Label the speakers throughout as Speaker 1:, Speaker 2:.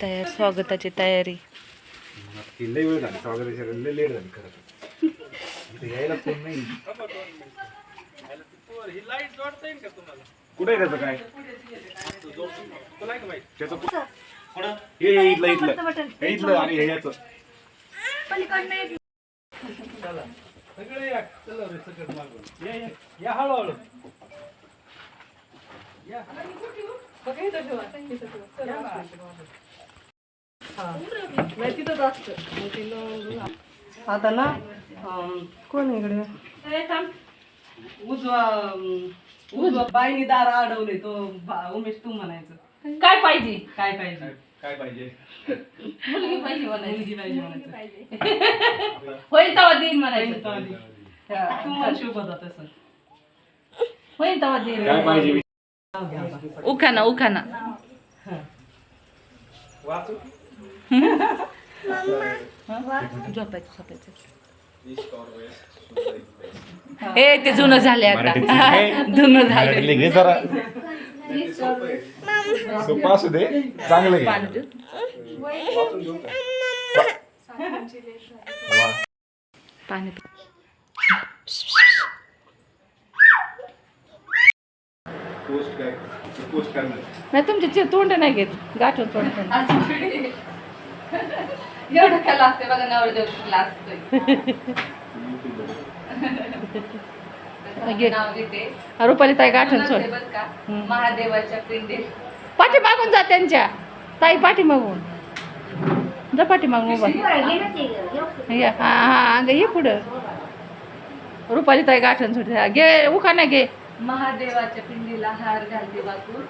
Speaker 1: तयार स्वागताची तयारी.
Speaker 2: वेळ झाली स्वागताची लई लेट झाली खरं यायला कोण नाही. कुठे आहे त्याचं काय? त्याचं कुठं? हे इथलं इथलं. हे इथलं आणि हे याचं.
Speaker 3: आता ना अं, कोण आहे इकडे? उजवा अं, उजवा बाईनी दार अडवले तो बा- उमेश तू म्हणायचं.
Speaker 1: काय पाहिजे?
Speaker 3: काय पाहिजे?
Speaker 2: काय पाहिजे?
Speaker 1: मुलगी पाहिजे
Speaker 3: मुलगी पाहिजे. म्हणायचं.
Speaker 1: होईल तवा देईन. म्हणायचं
Speaker 3: होता तसं
Speaker 1: होईल तवा देईन.
Speaker 2: काय पाहिजे?
Speaker 1: उखाना उखाना झोपायचं झोपायचं. हे ते जुनं झाले आता. जुनं झाले
Speaker 2: सोपा असू दे चांगलं घे
Speaker 1: पाणी
Speaker 2: पोस्ट काय पोस्ट करणार
Speaker 1: नाही तुमचे चे तोंड नाही घेत. गाठून तोंड एवढं काय लागते बघा नवरदेव
Speaker 3: घे.
Speaker 1: नाव
Speaker 3: रुपाली ताई गाठण सोड.
Speaker 1: महादेवाच्या पिंडीत.
Speaker 3: पाठी मागून जा त्यांच्या. ताई पाठी मागून. जा पाठी मागून उभा. या, हा हा अगं ये पुढं. रुपाली ताई गाठण सोड घे उखाना घे.
Speaker 1: महादेवाच्या पिंडीला हार घालते बाकूर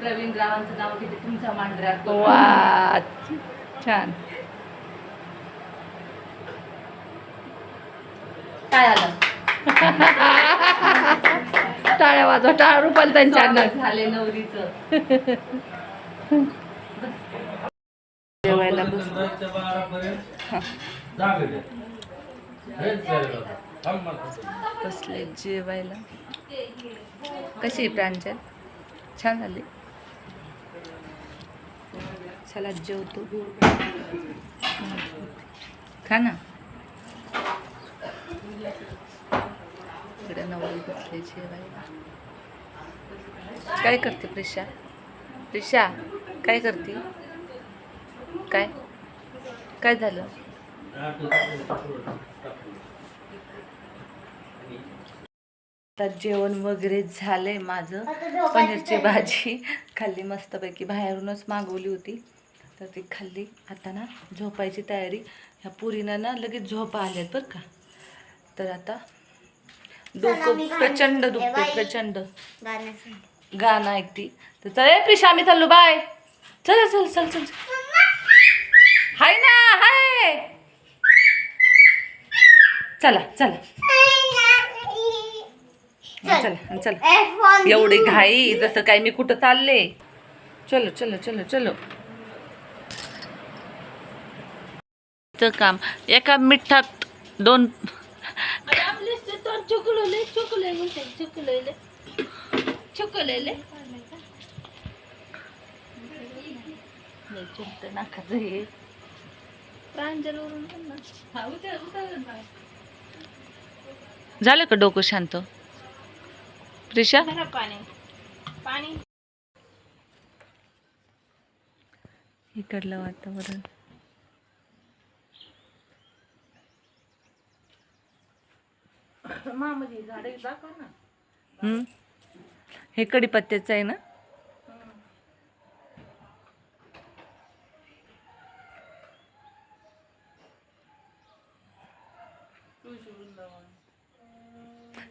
Speaker 1: प्रवीण रावांचं नाव घेते तुमचा कोल्हा.
Speaker 3: वा छान.
Speaker 1: काय आलं?
Speaker 3: टाळ्या वाजवा टाळ्या रुपाली
Speaker 1: स्वागत झाले नवरीचं.
Speaker 3: जेवायला बसलो जेवायला. कशी आहे प्रांजल? छान झाली? चला जेवतो. खा ना. इकडे नवरी बसले जेवायला काय करते प्रिशा? प्रिशा काय करते? काय? काय झालं? आता जेवण वगैरे झालंय माझं. पनीरची भाजी खाल्ली मस्तपैकी. बाहेरूनच मागवली होती. तर ती खाल्ली. आता ना झोपायची तयारी. ह्या पुरीनं ना लगेच झोपा आल्यात बरं का. तर आता डोकं प्रचंड दुखते प्रचंड. गाणं ऐकती. तर चल ए प्रिशा आम्ही चाललो बाय. चल चल चल चल हाय ना हाय. चला चला. चला. चला एवढी घाई जसं काय मी कुठं चालले. चलो चलो चलो चलो. काम. एका मिठात दोन
Speaker 1: चुकलेले चुकले म्हणते चुकलेले. चुकलेले.
Speaker 3: चुकतं नाकाचं हे झालं का डोकं शांत? प्रिशा
Speaker 1: पाणी. पाणी.
Speaker 3: इकडलं वातावरण.
Speaker 1: मामध्ये झाडे दाखव ना.
Speaker 3: हम्म. हे कडीपत्त्याचं आहे ना?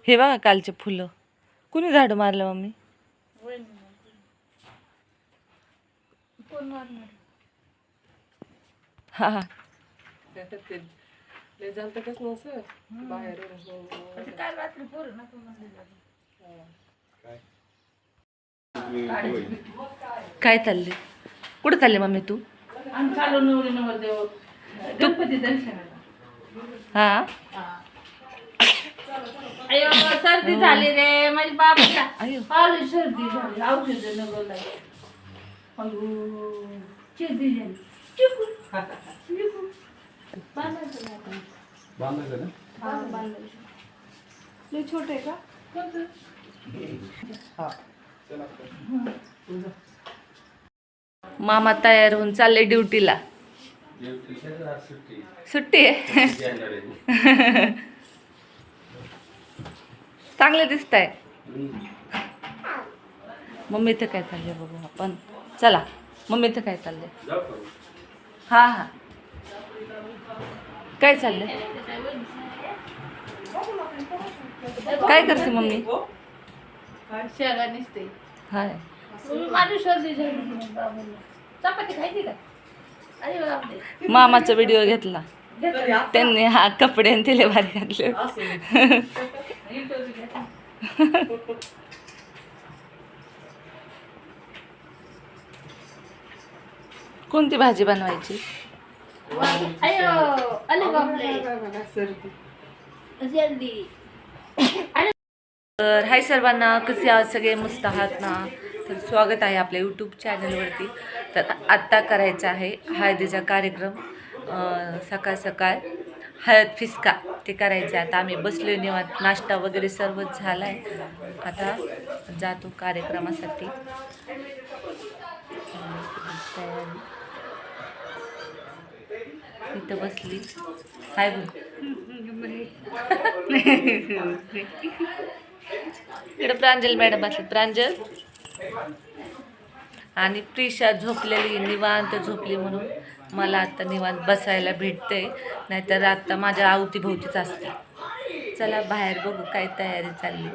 Speaker 3: हे बघा कालचे फुलं. कुणी झाडं मारलं मम्मी? हा हा.
Speaker 1: काल रात्री पोरं ना
Speaker 3: काय? चालले कुठं चालले मम्मी तू?
Speaker 1: आम्ही चालू नवरी नवरदेव गणपती दर्शनाला.
Speaker 3: हा?
Speaker 1: अयो सर्दी झाली रे. माझी बाबा
Speaker 3: अयो.
Speaker 1: सर्दी झाली. औषध झाली. चिकू. चिकू. बांधायचं
Speaker 2: ना
Speaker 1: हा.
Speaker 3: लय छोटे का? मामा तयार होऊन चालले ड्युटीला. सुट्टी आहे? चांगले दिसत आहे मम्मी तर काय चाललंय बघू आपण. चला मम्मी तर काय चाललंय? हा हा. काय चाललंय? काय करते मम्मी?
Speaker 1: शेंगा निसते.
Speaker 3: हाय.
Speaker 1: माझी सर्दी झाली बाबांना. चपाती खायची का? अरे बापरे.
Speaker 3: मामाचा व्हिडिओ घेतला. त्यांनी हा कपडे आणि तिले भारी घेतलं. कोणती भाजी बनवायची?
Speaker 1: अयो जल्दी
Speaker 3: तर हाय सर्वांना कसे आहात सगळे मस्त आहात ना तर स्वागत आहे आपल्या यूट्यूब चॅनलवरती तर आत्ता करायचा आहे हळदीचा कार्यक्रम सकाळ सकाळ हळद फिसका ते करायचं आहे आता आम्ही बसलो निवांत नाश्ता वगैरे सर्व झाला आहे आता जातो कार्यक्रमासाठी तयारी इथं बसली. हाय बोल. इकडे प्रांजल मॅडम बसली. प्रांजल? आणि प्रिशा झोपलेली निवांत झोपली म्हणून मला आता निवांत बसायला भेटते नाहीतर आता माझ्या अवतीभोवतीच असते चला बाहेर बघू काय तयारी चालली.